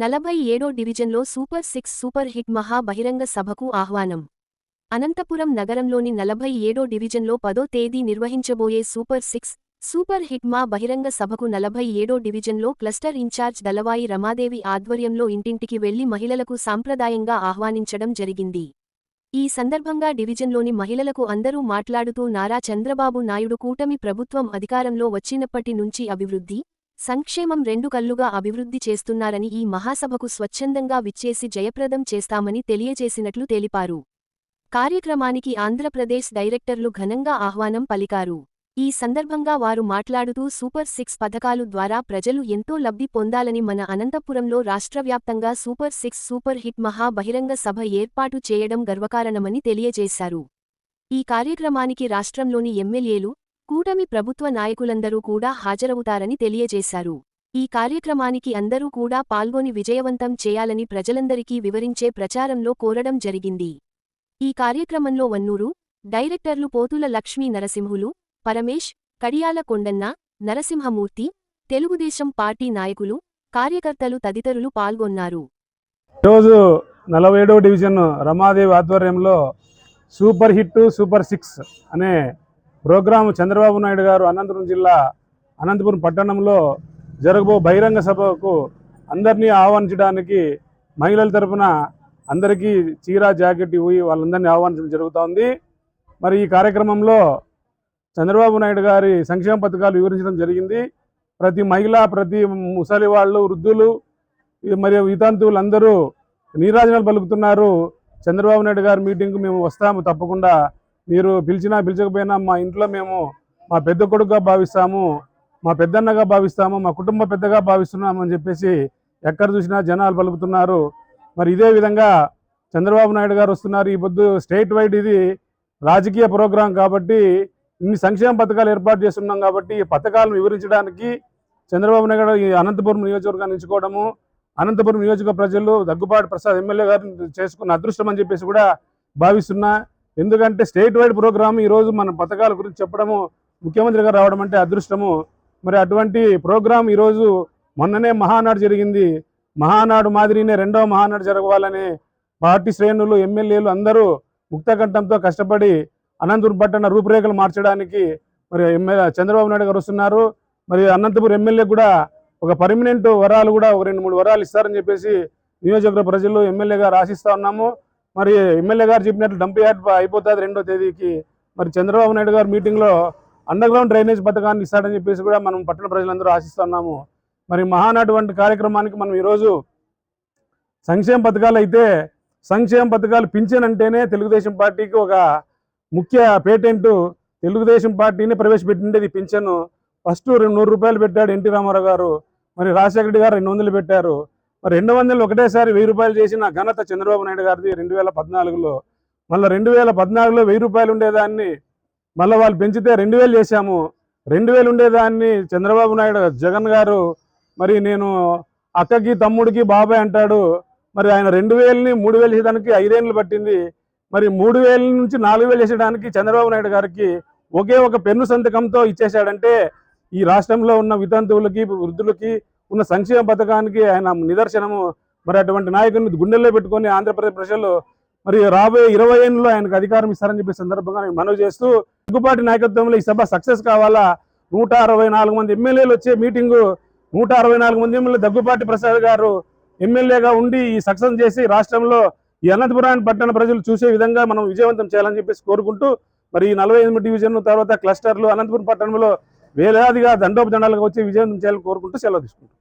నలభై ఏడో డివిజన్లో సూపర్ సిక్స్ సూపర్ హిట్ మహా బహిరంగ సభకు ఆహ్వానం. అనంతపురం నగరంలోని నలభై ఏడో డివిజన్లో పదో తేదీ నిర్వహించబోయే సూపర్ సిక్స్ సూపర్ హిట్ మా బహిరంగ సభకు నలభై ఏడో డివిజన్లో క్లస్టర్ ఇన్ఛార్జ్ దళవాయి రమాదేవి ఆధ్వర్యంలో ఇంటింటికి వెళ్ళి మహిళలకు సాంప్రదాయంగా ఆహ్వానించడం జరిగింది. ఈ సందర్భంగా డివిజన్లోని మహిళలకు అందరూ మాట్లాడుతూ నారా చంద్రబాబు నాయుడు కూటమి ప్రభుత్వం అధికారంలో వచ్చినప్పటి నుంచి అభివృద్ధి సంక్షేమం రెండు కళ్ళుగా అభివృద్ధి చేస్తున్నారని ఈ మహాసభకు స్వచ్ఛందంగా విచ్చేసి జయప్రదం చేస్తామని తెలియజేసినట్లు తెలిపారు. కార్యక్రమానికి ఆంధ్రప్రదేశ్ డైరెక్టర్లు ఘనంగా ఆహ్వానం పలికారు. ఈ సందర్భంగా వారు మాట్లాడుతూ సూపర్ సిక్స్ పథకాలు ద్వారా ప్రజలు ఎంతో లబ్ధి పొందాలని మన అనంతపురంలో రాష్ట్రవ్యాప్తంగా సూపర్ సిక్స్ సూపర్ హిట్ మహా బహిరంగ సభ ఏర్పాటు చేయడం గర్వకారణమని తెలియజేశారు. ఈ కార్యక్రమానికి రాష్ట్రంలోని ఎమ్మెల్యేలు కూటమి ప్రభుత్వ నాయకులందరూ కూడా హాజరవుతారని తెలియజేశారు. ఈ కార్యక్రమానికి అందరూ కూడా పాల్గొని విజయవంతం చేయాలని ప్రజలందరికీ వివరించే ప్రచారంలో కోరడం జరిగింది. ఈ కార్యక్రమంలో వన్నూరు డైరెక్టర్లు పోతుల లక్ష్మీ నరసింహులు పరమేష్ కడియాల కొండన్న నరసింహమూర్తి తెలుగుదేశం పార్టీ నాయకులు కార్యకర్తలు తదితరులు పాల్గొన్నారు. ఈరోజు నలభై ఏడవ డివిజన్ రమాదేవి ఆధ్వర్యంలో సూపర్ హిట్ సూపర్ సిక్స్ అనే ప్రోగ్రాం చంద్రబాబు నాయుడు గారు అనంతపురం జిల్లా అనంతపురం పట్టణంలో జరగబో బహిరంగ సభకు అందరినీ ఆహ్వానించడానికి మహిళల తరపున అందరికీ చీరా జాకెట్ ఇవి వాళ్ళందరినీ ఆహ్వానించడం జరుగుతోంది. మరి ఈ కార్యక్రమంలో చంద్రబాబు నాయుడు గారి సంక్షేమ పథకాలు వివరించడం జరిగింది. ప్రతి మహిళ ప్రతి ముసలి వాళ్ళు వృద్ధులు మరియు వితంతువులు అందరూ నీరాజనాలు పలుకుతున్నారు. చంద్రబాబు నాయుడు గారి మీటింగ్కు మేము వస్తాము తప్పకుండా. మీరు పిలిచినా పిలిచకపోయినా మా ఇంట్లో మేము మా పెద్ద కొడుకుగా భావిస్తాము మా పెద్దన్నగా భావిస్తాము మా కుటుంబ పెద్దగా భావిస్తున్నాము అని చెప్పేసి ఎక్కడ చూసినా జనాలు పలుకుతున్నారు. మరి ఇదే విధంగా చంద్రబాబు నాయుడు గారు వస్తున్నారు. ఈ పొద్దు స్టేట్ వైడ్ ఇది రాజకీయ ప్రోగ్రాం కాబట్టి ఇన్ని సంక్షేమ పథకాలు ఏర్పాటు చేస్తున్నాం కాబట్టి ఈ పథకాలను వివరించడానికి చంద్రబాబు నాయుడు ఈ అనంతపురం నియోజకవర్గాన్ని ఎంచుకోవడము అనంతపురం నియోజక ప్రజలు దగ్గుబాటి ప్రసాద్ ఎమ్మెల్యే గారిని చేసుకున్న అదృష్టం అని చెప్పేసి కూడా భావిస్తున్నా. ఎందుకంటే స్టేట్ వైడ్ ప్రోగ్రామ్ ఈరోజు మన పథకాల గురించి చెప్పడము ముఖ్యమంత్రి గారు రావడం అంటే అదృష్టము. మరి అటువంటి ప్రోగ్రాం ఈరోజు మొన్ననే మహానాడు జరిగింది. మహానాడు మాదిరినే రెండవ మహానాడు జరగవాలని పార్టీ శ్రేణులు ఎమ్మెల్యేలు అందరూ ముక్తకంఠంతో కష్టపడి అనంతపురం పట్టణ రూపురేఖలు మార్చడానికి మరి ఎమ్మెల్యే చంద్రబాబు నాయుడు గారు వస్తున్నారు. మరి అనంతపురం ఎమ్మెల్యే కూడా ఒక పర్మనెంట్ వరాలు కూడా ఒక రెండు మూడు వరాలు ఇస్తారని చెప్పేసి నియోజకవర్గ ప్రజలు ఎమ్మెల్యే గారు ఆశిస్తా ఉన్నాము. మరి ఎమ్మెల్యే గారు చెప్పినట్లు డంప్ యార్డ్ అయిపోతుంది రెండో తేదీకి. మరి చంద్రబాబు నాయుడు గారు మీటింగ్లో అండర్ గ్రౌండ్ డ్రైనేజ్ పథకాన్ని ఇస్తాడని చెప్పేసి కూడా మనం పట్టణ ప్రజలందరూ ఆశిస్తున్నాము. మరి మహానాడు వంటి కార్యక్రమానికి మనం ఈరోజు సంక్షేమ పథకాలు అయితే సంక్షేమ పథకాలు పింఛన్ అంటేనే తెలుగుదేశం పార్టీకి ఒక ముఖ్య పేటెంట్. తెలుగుదేశం పార్టీని ప్రవేశపెట్టిండేది పింఛను. ఫస్ట్ రెండు నూరు రూపాయలు పెట్టాడు ఎన్టీ రామారావు గారు. మరి రాజశేఖర రెడ్డి గారు రెండు వందలు పెట్టారు. రెండు వందలు ఒకటేసారి వెయ్యి రూపాయలు చేసిన ఘనత చంద్రబాబు నాయుడు గారిది రెండు వేల పద్నాలుగులో. మళ్ళీ రెండు వేల పద్నాలుగులో వెయ్యి రూపాయలు ఉండేదాన్ని మళ్ళీ వాళ్ళు పెంచితే రెండు వేలు చేశాము. రెండు వేలు ఉండేదాన్ని చంద్రబాబు నాయుడు జగన్ గారు. మరి నేను అక్కకి తమ్ముడికి బాబాయ్ అంటాడు. మరి ఆయన రెండు వేలని మూడు వేలు చేసేదానికి ఐదేళ్ళు పట్టింది. మరి మూడు వేల నుంచి నాలుగు వేలు చేసేయడానికి చంద్రబాబు నాయుడు గారికి ఒకే ఒక పెన్ను సంతకంతో ఇచ్చేశాడంటే ఈ రాష్ట్రంలో ఉన్న వితంతువులకి వృద్ధులకి ఉన్న సంక్షేమ పథకానికి ఆయన నిదర్శనము. మరి అటువంటి నాయకుడిని గుండెల్లో పెట్టుకొని ఆంధ్రప్రదేశ్ ప్రజలు మరి రాబోయే ఇరవై ఏళ్ళలో ఆయనకు అధికారం ఇస్తారని చెప్పే సందర్భంగా నేను మనవి చేస్తూ దగ్గుపాటి నాయకత్వంలో ఈ సభ సక్సెస్ కావాలా? నూట అరవై నాలుగు మంది ఎమ్మెల్యేలు వచ్చే మీటింగు నూట అరవై నాలుగు మంది ఎమ్మెల్యే దగ్గుపాటి ప్రసాద్ గారు ఎమ్మెల్యేగా ఉండి ఈ సక్సెస్ చేసి రాష్ట్రంలో ఈ అనంతపురాన్ని పట్టణ ప్రజలు చూసే విధంగా మనం విజయవంతం చేయాలని చెప్పేసి కోరుకుంటూ మరి ఈ నలభై ఎనిమిది డివిజన్ తర్వాత క్లస్టర్లు అనంతపురం పట్టణంలో వేలాదిగా దండోపదండాలుగా వచ్చి విజయవంతం చేయాలని కోరుకుంటూ సెలవు తీసుకుంటాం